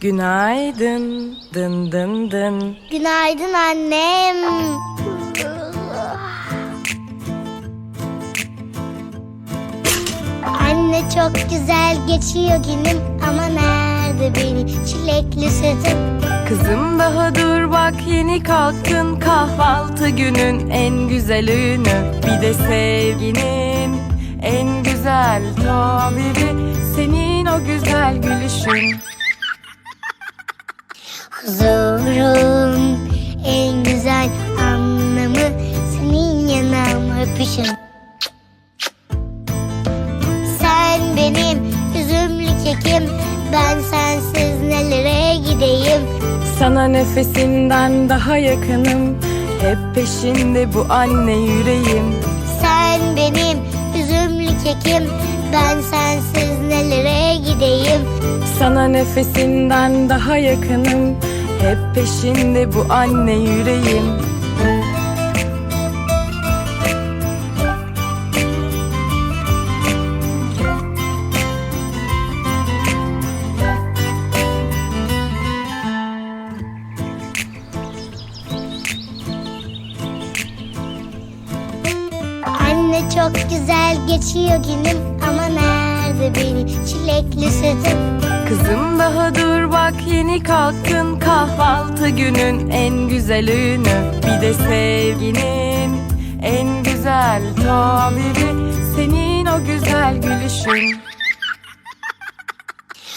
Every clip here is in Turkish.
Günaydın, dın dın dın. Günaydın annem. Anne çok güzel geçiyor günüm ama nerede benim çilekli sütüm? Kızım daha dur bak yeni kalktın kahvaltı günün en güzel ünü Bir de sevginin en güzel tabiri senin o güzel gülüşün Huzurun en güzel anlamı senin yanağımı öpüşün. Sen benim üzümlü kekim, ben sensiz nelere gideyim? Sana nefesinden daha yakınım Hep peşinde bu anne yüreğim Sen benim üzümlü kekim, ben sensiz nelere gideyim? Sana nefesinden daha yakınım Hep peşinde bu anne yüreğim Anne çok güzel geçiyor günüm ama nerede benim çilekli sütüm? Kızım daha dur bak yeni kalktın kahvaltı günün en güzel ünü Bir de sevginin en güzel tabiri senin o güzel gülüşün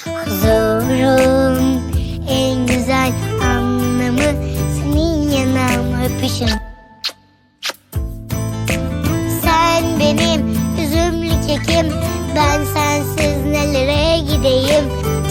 Huzurun en güzel anlamı senin yanağımı öpüşün.